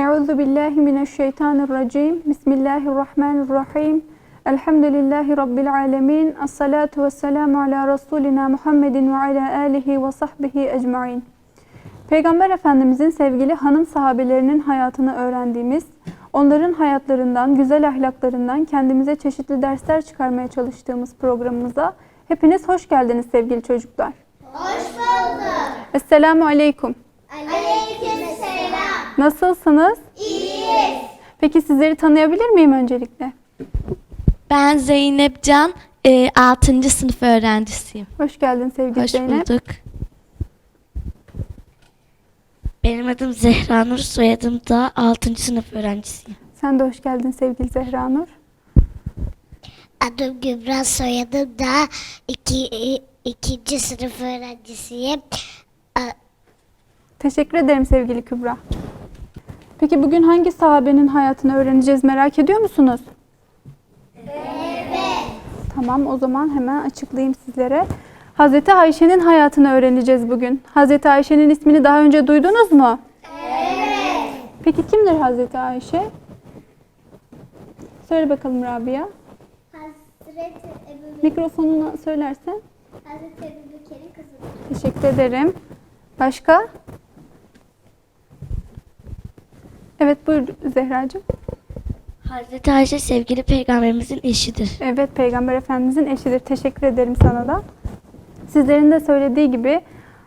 Euzu billahi mineşşeytanirracim. Bismillahirrahmanirrahim. Elhamdülillahi rabbil alamin. Essalatu vesselamu ala rasulina Muhammedin ve ala alihi ve sahbihi ecmaîn. Peygamber Efendimizin sevgili hanım sahabelerinin hayatını öğrendiğimiz, onların hayatlarından, güzel ahlaklarından kendimize çeşitli dersler çıkarmaya çalıştığımız programımıza hepiniz hoş geldiniz sevgili çocuklar. Hoş bulduk. Esselamu aleyküm. Aleykümselam. Nasılsınız? İyiyiz. Peki sizleri tanıyabilir miyim öncelikle? Ben Zeynep Can, e, 6. sınıf öğrencisiyim. Hoş geldin sevgili Hoş Zeynep. bulduk. Benim adım Zehra Nur, soyadım da 6. sınıf öğrencisiyim. Sen de hoş geldin sevgili Zehra Nur. Adım Gübra soyadım da iki, ikinci sınıf öğrencisiyim. Teşekkür ederim sevgili Kübra. Peki bugün hangi sahabenin hayatını öğreneceğiz merak ediyor musunuz? Evet. Tamam o zaman hemen açıklayayım sizlere. Hazreti Ayşe'nin hayatını öğreneceğiz bugün. Hazreti Ayşe'nin ismini daha önce duydunuz mu? Evet. Peki kimdir Hazreti Ayşe? Söyle bakalım Rabia. Hazreti Ebu, Mikrofonunu söylersen. Hazreti Ebu Bekir'in kızı. Teşekkür ederim. Başka? Evet buyur Zehracığım. Hazreti Ayşe sevgili peygamberimizin eşidir. Evet Peygamber Efendimizin eşidir. Teşekkür ederim sana da. Sizlerin de söylediği gibi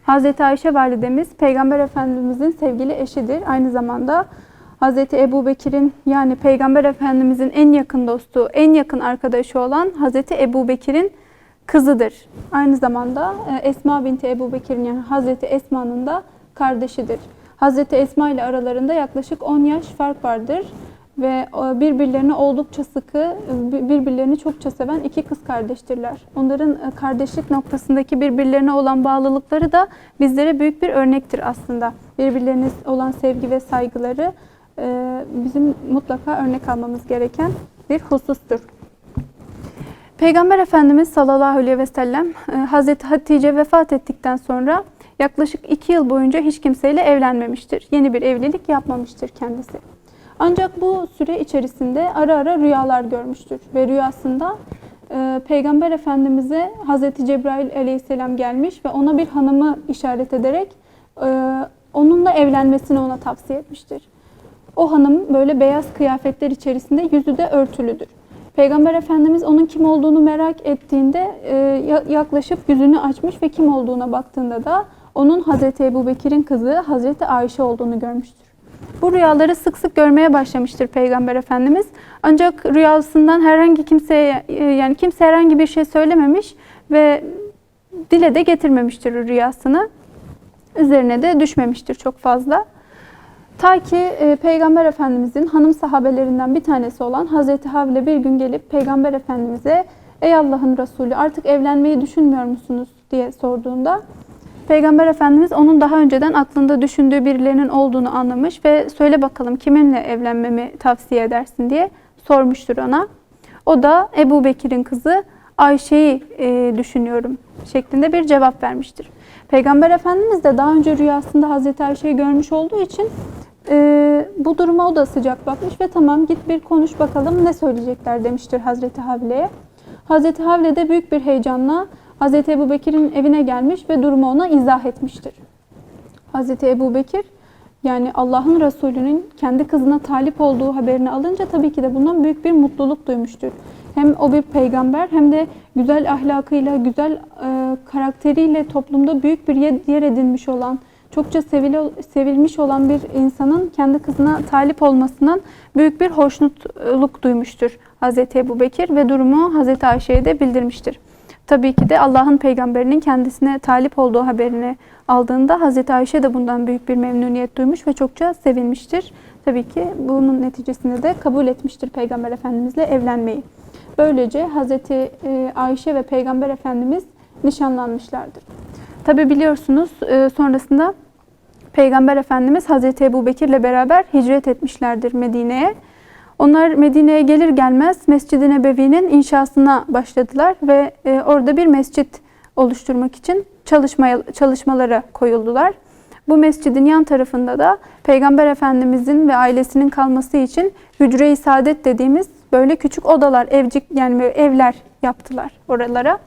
Hazreti Ayşe validemiz Peygamber Efendimizin sevgili eşidir. Aynı zamanda Hazreti Ebu Bekir'in yani Peygamber Efendimizin en yakın dostu, en yakın arkadaşı olan Hazreti Ebu Bekir'in kızıdır. Aynı zamanda e, Esma binti Ebu Bekir'in yani Hazreti Esma'nın da kardeşidir. Hazreti Esma ile aralarında yaklaşık 10 yaş fark vardır ve e, birbirlerine oldukça sıkı, birbirlerini çokça seven iki kız kardeştirler. Onların e, kardeşlik noktasındaki birbirlerine olan bağlılıkları da bizlere büyük bir örnektir aslında. Birbirlerine olan sevgi ve saygıları e, bizim mutlaka örnek almamız gereken bir husustur. Peygamber Efendimiz sallallahu aleyhi ve sellem Hazreti Hatice vefat ettikten sonra yaklaşık iki yıl boyunca hiç kimseyle evlenmemiştir. Yeni bir evlilik yapmamıştır kendisi. Ancak bu süre içerisinde ara ara rüyalar görmüştür ve rüyasında e, Peygamber Efendimiz'e Hazreti Cebrail aleyhisselam gelmiş ve ona bir hanımı işaret ederek e, onunla evlenmesini ona tavsiye etmiştir. O hanım böyle beyaz kıyafetler içerisinde yüzü de örtülüdür. Peygamber Efendimiz onun kim olduğunu merak ettiğinde e, ya- yaklaşıp yüzünü açmış ve kim olduğuna baktığında da onun Hazreti Ebu Bekir'in kızı Hazreti Ayşe olduğunu görmüştür. Bu rüyaları sık sık görmeye başlamıştır Peygamber Efendimiz. Ancak rüyasından herhangi kimseye e, yani kimse herhangi bir şey söylememiş ve dile de getirmemiştir rüyasını. Üzerine de düşmemiştir çok fazla. Ta ki e, Peygamber Efendimizin hanım sahabelerinden bir tanesi olan Hazreti Havle bir gün gelip Peygamber Efendimiz'e Ey Allah'ın Resulü artık evlenmeyi düşünmüyor musunuz diye sorduğunda Peygamber Efendimiz onun daha önceden aklında düşündüğü birilerinin olduğunu anlamış ve söyle bakalım kiminle evlenmemi tavsiye edersin diye sormuştur ona. O da Ebu Bekir'in kızı Ayşe'yi e, düşünüyorum şeklinde bir cevap vermiştir. Peygamber Efendimiz de daha önce rüyasında Hazreti Ayşe'yi görmüş olduğu için e, bu duruma o da sıcak bakmış ve tamam git bir konuş bakalım ne söyleyecekler demiştir Hazreti Havle'ye. Hazreti Havle de büyük bir heyecanla Hazreti Ebu Bekir'in evine gelmiş ve durumu ona izah etmiştir. Hazreti Ebu Bekir yani Allah'ın Resulü'nün kendi kızına talip olduğu haberini alınca tabii ki de bundan büyük bir mutluluk duymuştur. Hem o bir peygamber hem de güzel ahlakıyla, güzel e, karakteriyle toplumda büyük bir yer, edinmiş olan, çokça sevili, sevilmiş olan bir insanın kendi kızına talip olmasından büyük bir hoşnutluk duymuştur Hazreti Ebu Bekir ve durumu Hazreti Ayşe'ye de bildirmiştir. Tabii ki de Allah'ın peygamberinin kendisine talip olduğu haberini aldığında Hazreti Ayşe de bundan büyük bir memnuniyet duymuş ve çokça sevinmiştir. Tabii ki bunun neticesinde de kabul etmiştir Peygamber Efendimizle evlenmeyi. Böylece Hazreti e, Ayşe ve Peygamber Efendimiz nişanlanmışlardır. Tabii biliyorsunuz e, sonrasında Peygamber Efendimiz Hazreti Ebu Bekir'le beraber hicret etmişlerdir Medine'ye. Onlar Medine'ye gelir gelmez Mescid-i Nebevi'nin inşasına başladılar ve e, orada bir mescit oluşturmak için çalışmaya, çalışmalara koyuldular. Bu mescidin yan tarafında da Peygamber Efendimizin ve ailesinin kalması için hücre-i saadet dediğimiz böyle küçük odalar, evcik yani evler yaptılar oralara.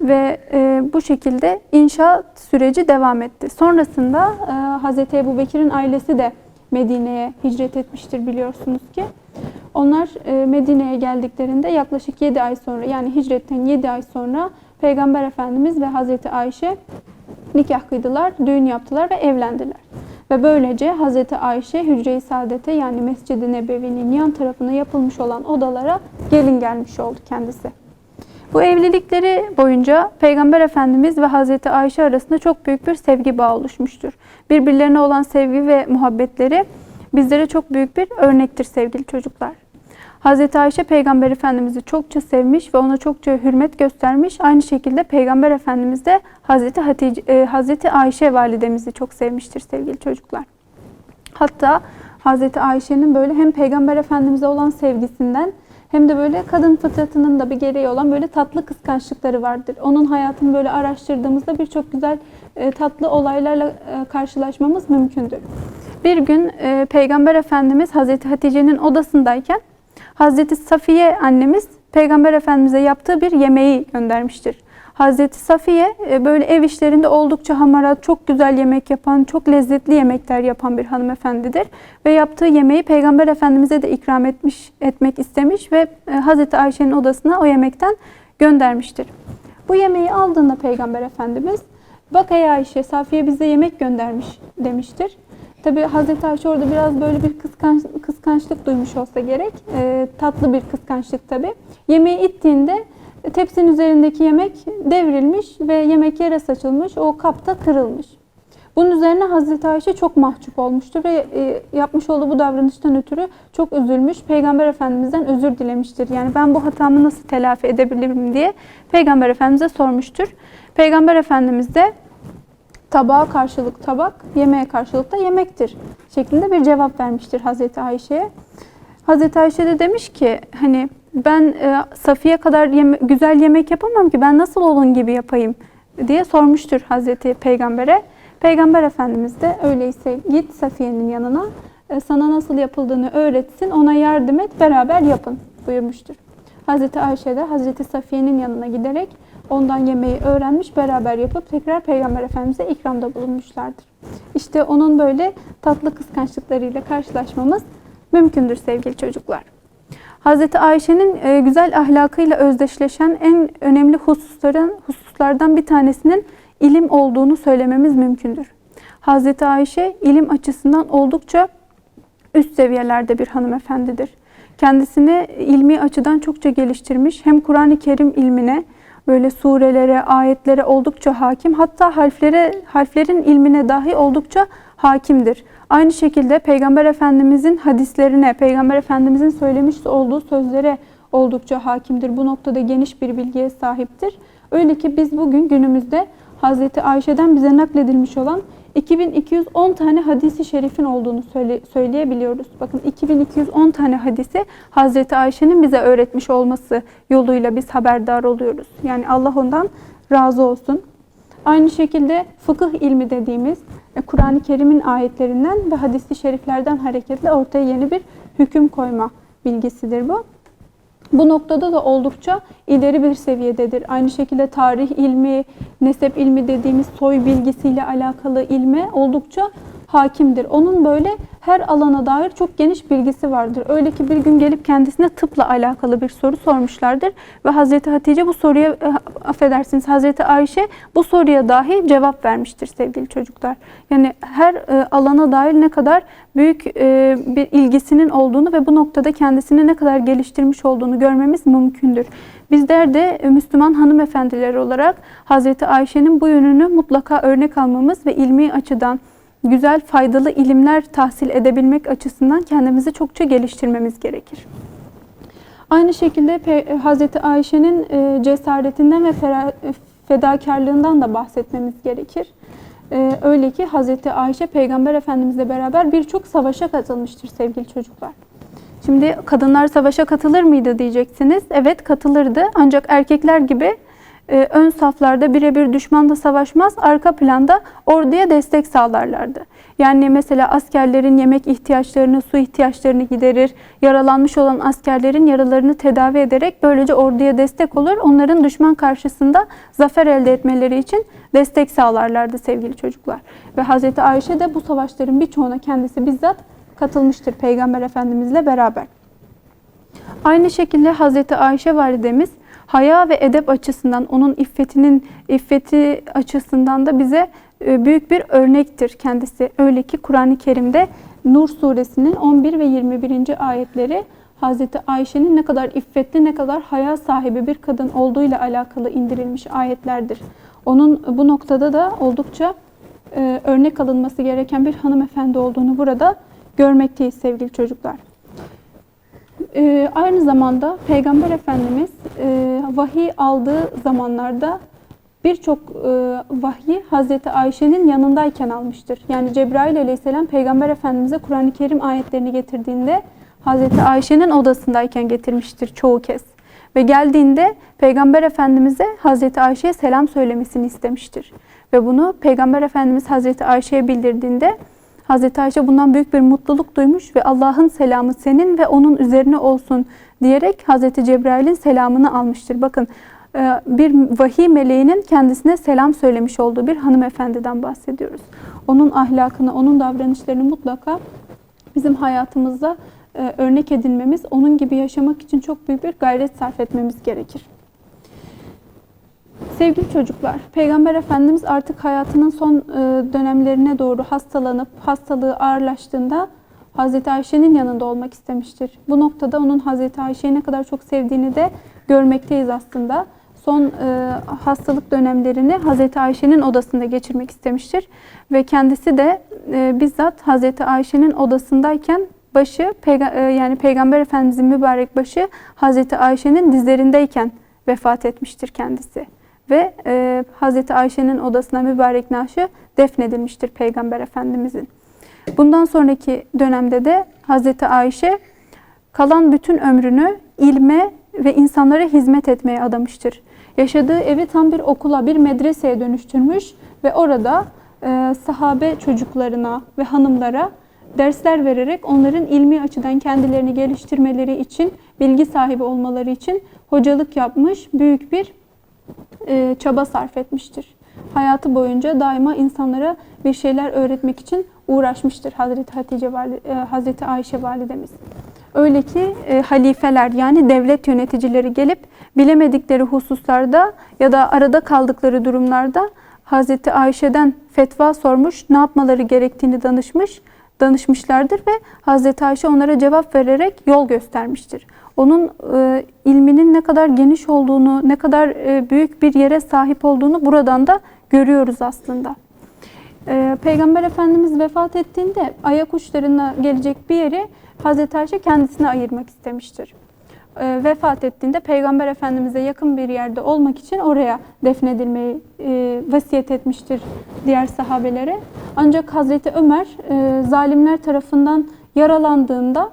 Ve e, bu şekilde inşaat süreci devam etti. Sonrasında e, Hz. Ebu Bekir'in ailesi de Medine'ye hicret etmiştir biliyorsunuz ki. Onlar e, Medine'ye geldiklerinde yaklaşık 7 ay sonra yani hicretten 7 ay sonra Peygamber Efendimiz ve Hazreti Ayşe nikah kıydılar, düğün yaptılar ve evlendiler. Ve böylece Hazreti Ayşe Hücre-i Saadet'e yani Mescid-i Nebevi'nin yan tarafına yapılmış olan odalara gelin gelmiş oldu kendisi. Bu evlilikleri boyunca Peygamber Efendimiz ve Hazreti Ayşe arasında çok büyük bir sevgi bağı oluşmuştur. Birbirlerine olan sevgi ve muhabbetleri bizlere çok büyük bir örnektir sevgili çocuklar. Hazreti Ayşe Peygamber Efendimiz'i çokça sevmiş ve ona çokça hürmet göstermiş. Aynı şekilde Peygamber Efendimiz de Hazreti, Hatice, e, Hazreti Ayşe validemizi çok sevmiştir sevgili çocuklar. Hatta Hazreti Ayşe'nin böyle hem Peygamber Efendimiz'e olan sevgisinden hem de böyle kadın fıtratının da bir gereği olan böyle tatlı kıskançlıkları vardır. Onun hayatını böyle araştırdığımızda birçok güzel e, tatlı olaylarla e, karşılaşmamız mümkündür. Bir gün Peygamber Efendimiz Hazreti Hatice'nin odasındayken Hazreti Safiye annemiz Peygamber Efendimiz'e yaptığı bir yemeği göndermiştir. Hazreti Safiye e, böyle ev işlerinde oldukça hamarat, çok güzel yemek yapan, çok lezzetli yemekler yapan bir hanımefendidir. Ve yaptığı yemeği Peygamber Efendimiz'e de ikram etmiş, etmek istemiş ve e, Hazreti Ayşe'nin odasına o yemekten göndermiştir. Bu yemeği aldığında Peygamber Efendimiz, bak ey Ayşe, Safiye bize yemek göndermiş demiştir. Tabi Hazreti Ayşe orada biraz böyle bir kıskanç, kıskançlık duymuş olsa gerek. E, tatlı bir kıskançlık tabi. Yemeği ittiğinde tepsinin üzerindeki yemek devrilmiş ve yemek yere saçılmış. O kapta kırılmış. Bunun üzerine Hazreti Ayşe çok mahcup olmuştur ve e, yapmış olduğu bu davranıştan ötürü çok üzülmüş. Peygamber Efendimiz'den özür dilemiştir. Yani ben bu hatamı nasıl telafi edebilirim diye Peygamber Efendimiz'e sormuştur. Peygamber Efendimiz de tabağa karşılık tabak, yemeğe karşılık da yemektir şeklinde bir cevap vermiştir Hazreti Ayşe'ye. Hazreti Ayşe de demiş ki hani ben e, Safiye kadar yeme- güzel yemek yapamam ki ben nasıl onun gibi yapayım diye sormuştur Hazreti Peygamber'e. Peygamber Efendimiz de öyleyse git Safiye'nin yanına e, sana nasıl yapıldığını öğretsin ona yardım et beraber yapın buyurmuştur. Hazreti Ayşe de Hazreti Safiye'nin yanına giderek ondan yemeği öğrenmiş beraber yapıp tekrar Peygamber Efendimiz'e ikramda bulunmuşlardır. İşte onun böyle tatlı kıskançlıklarıyla karşılaşmamız mümkündür sevgili çocuklar. Hazreti Ayşe'nin e, güzel ahlakıyla özdeşleşen en önemli hususların hususlardan bir tanesinin ilim olduğunu söylememiz mümkündür. Hazreti Ayşe ilim açısından oldukça üst seviyelerde bir hanımefendidir. Kendisini ilmi açıdan çokça geliştirmiş. Hem Kur'an-ı Kerim ilmine, böyle surelere, ayetlere oldukça hakim. Hatta harflere, harflerin ilmine dahi oldukça hakimdir. Aynı şekilde Peygamber Efendimizin hadislerine, Peygamber Efendimizin söylemiş olduğu sözlere oldukça hakimdir. Bu noktada geniş bir bilgiye sahiptir. Öyle ki biz bugün günümüzde Hazreti Ayşe'den bize nakledilmiş olan 2210 tane hadisi şerifin olduğunu söyle, söyleyebiliyoruz. Bakın 2210 tane hadisi Hazreti Ayşe'nin bize öğretmiş olması yoluyla biz haberdar oluyoruz. Yani Allah ondan razı olsun. Aynı şekilde fıkıh ilmi dediğimiz e, Kur'an-ı Kerim'in ayetlerinden ve hadis-i şeriflerden hareketle ortaya yeni bir hüküm koyma bilgisidir bu. Bu noktada da oldukça ileri bir seviyededir. Aynı şekilde tarih ilmi, nesep ilmi dediğimiz soy bilgisiyle alakalı ilme oldukça hakimdir. Onun böyle her alana dair çok geniş bilgisi vardır. Öyle ki bir gün gelip kendisine tıpla alakalı bir soru sormuşlardır ve Hazreti Hatice bu soruya e, affedersiniz Hazreti Ayşe bu soruya dahi cevap vermiştir sevgili çocuklar. Yani her e, alana dair ne kadar büyük e, bir ilgisinin olduğunu ve bu noktada kendisini ne kadar geliştirmiş olduğunu görmemiz mümkündür. Bizler de Müslüman hanımefendiler olarak Hazreti Ayşe'nin bu yönünü mutlaka örnek almamız ve ilmi açıdan güzel, faydalı ilimler tahsil edebilmek açısından kendimizi çokça geliştirmemiz gerekir. Aynı şekilde Pe- Hazreti Ayşe'nin e, cesaretinden ve e, fedakarlığından da bahsetmemiz gerekir. E, Öyle ki Hazreti Ayşe Peygamber Efendimizle beraber birçok savaşa katılmıştır sevgili çocuklar. Şimdi kadınlar savaşa katılır mıydı diyeceksiniz. Evet katılırdı ancak erkekler gibi e, ön saflarda birebir düşmanla savaşmaz, arka planda orduya destek sağlarlardı. Yani mesela askerlerin yemek ihtiyaçlarını, su ihtiyaçlarını giderir, yaralanmış olan askerlerin yaralarını tedavi ederek böylece orduya destek olur. Onların düşman karşısında zafer elde etmeleri için destek sağlarlardı sevgili çocuklar. Ve Hazreti Ayşe de bu savaşların birçoğuna kendisi bizzat katılmıştır Peygamber Efendimizle beraber. Aynı şekilde Hazreti Ayşe validemiz haya ve edep açısından onun iffetinin iffeti açısından da bize e, büyük bir örnektir kendisi. Öyle ki Kur'an-ı Kerim'de Nur suresinin 11 ve 21. ayetleri Hazreti Ayşe'nin ne kadar iffetli, ne kadar haya sahibi bir kadın olduğuyla alakalı indirilmiş ayetlerdir. Onun bu noktada da oldukça e, örnek alınması gereken bir hanımefendi olduğunu burada görmekteyiz sevgili çocuklar. Ee, aynı zamanda Peygamber Efendimiz e, vahiy aldığı zamanlarda birçok e, vahyi Hazreti Ayşe'nin yanındayken almıştır. Yani Cebrail aleyhisselam Peygamber Efendimiz'e Kur'an-ı Kerim ayetlerini getirdiğinde Hazreti Ayşe'nin odasındayken getirmiştir çoğu kez. Ve geldiğinde Peygamber Efendimiz'e Hazreti Ayşe'ye selam söylemesini istemiştir. Ve bunu Peygamber Efendimiz Hazreti Ayşe'ye bildirdiğinde Hazreti Ayşe bundan büyük bir mutluluk duymuş ve Allah'ın selamı senin ve onun üzerine olsun diyerek Hazreti Cebrail'in selamını almıştır. Bakın e, bir vahiy meleğinin kendisine selam söylemiş olduğu bir hanımefendiden bahsediyoruz. Onun ahlakını, onun davranışlarını mutlaka bizim hayatımızda e, örnek edinmemiz, onun gibi yaşamak için çok büyük bir gayret sarf etmemiz gerekir. Sevgili çocuklar, Peygamber Efendimiz artık hayatının son e, dönemlerine doğru hastalanıp hastalığı ağırlaştığında Hazreti Ayşe'nin yanında olmak istemiştir. Bu noktada onun Hazreti Ayşe'yi ne kadar çok sevdiğini de görmekteyiz aslında. Son e, hastalık dönemlerini Hazreti Ayşe'nin odasında geçirmek istemiştir. Ve kendisi de e, bizzat Hazreti Ayşe'nin odasındayken başı, peyga- e, yani Peygamber Efendimizin mübarek başı Hazreti Ayşe'nin dizlerindeyken vefat etmiştir kendisi ve e, Hazreti Ayşe'nin odasına mübarek naaşı defnedilmiştir Peygamber Efendimizin. Bundan sonraki dönemde de Hazreti Ayşe kalan bütün ömrünü ilme ve insanlara hizmet etmeye adamıştır. Yaşadığı evi tam bir okula, bir medreseye dönüştürmüş ve orada e, sahabe çocuklarına ve hanımlara dersler vererek onların ilmi açıdan kendilerini geliştirmeleri için, bilgi sahibi olmaları için hocalık yapmış büyük bir e, çaba sarf etmiştir. Hayatı boyunca daima insanlara bir şeyler öğretmek için uğraşmıştır Hazreti Hatice Vali, e, Hazreti Ayşe validemiz. Öyle ki e, halifeler yani devlet yöneticileri gelip bilemedikleri hususlarda ya da arada kaldıkları durumlarda Hazreti Ayşe'den fetva sormuş, ne yapmaları gerektiğini danışmış, danışmışlardır ve Hazreti Ayşe onlara cevap vererek yol göstermiştir. Onun e, ilminin ne kadar geniş olduğunu, ne kadar e, büyük bir yere sahip olduğunu buradan da görüyoruz aslında. E, Peygamber Efendimiz vefat ettiğinde ayak uçlarına gelecek bir yeri Hazreti Ayşe kendisine ayırmak istemiştir. E, vefat ettiğinde Peygamber Efendimiz'e yakın bir yerde olmak için oraya defnedilmeyi e, vasiyet etmiştir diğer sahabelere. Ancak Hazreti Ömer e, zalimler tarafından yaralandığında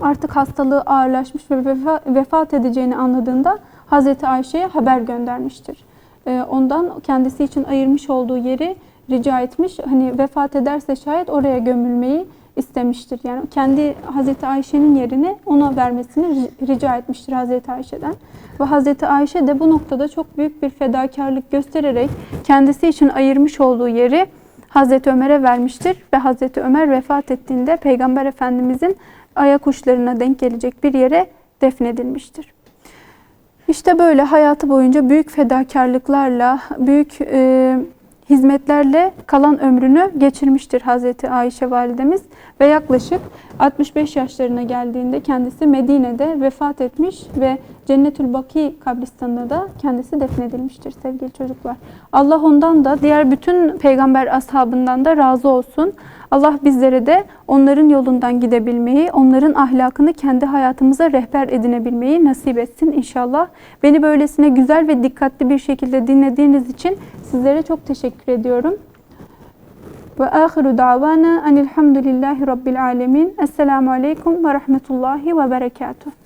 artık hastalığı ağırlaşmış ve vefa- vefat edeceğini anladığında Hazreti Ayşe'ye haber göndermiştir. Ee, Ondan kendisi için ayırmış olduğu yeri rica etmiş. Hani vefat ederse şayet oraya gömülmeyi istemiştir. Yani kendi Hazreti Ayşe'nin yerini ona vermesini ri- rica etmiştir Hazreti Ayşe'den. Ve Hazreti Ayşe de bu noktada çok büyük bir fedakarlık göstererek kendisi için ayırmış olduğu yeri Hazreti Ömer'e vermiştir ve Hazreti Ömer vefat ettiğinde Peygamber Efendimizin ayak uçlarına denk gelecek bir yere defnedilmiştir. İşte böyle hayatı boyunca büyük fedakarlıklarla, büyük e, hizmetlerle kalan ömrünü geçirmiştir Hazreti Ayşe validemiz ve yaklaşık 65 yaşlarına geldiğinde kendisi Medine'de vefat etmiş ve Cennetül Baki kabristanına da kendisi defnedilmiştir sevgili çocuklar. Allah ondan da diğer bütün peygamber ashabından da razı olsun. Allah bizlere de onların yolundan gidebilmeyi, onların ahlakını kendi hayatımıza rehber edinebilmeyi nasip etsin inşallah. Beni böylesine güzel ve dikkatli bir şekilde dinlediğiniz için sizlere çok teşekkür ediyorum. Ve ahiru davana enilhamdülillahi rabbil alemin. Esselamu aleyküm ve rahmetullahi ve berekatuhu.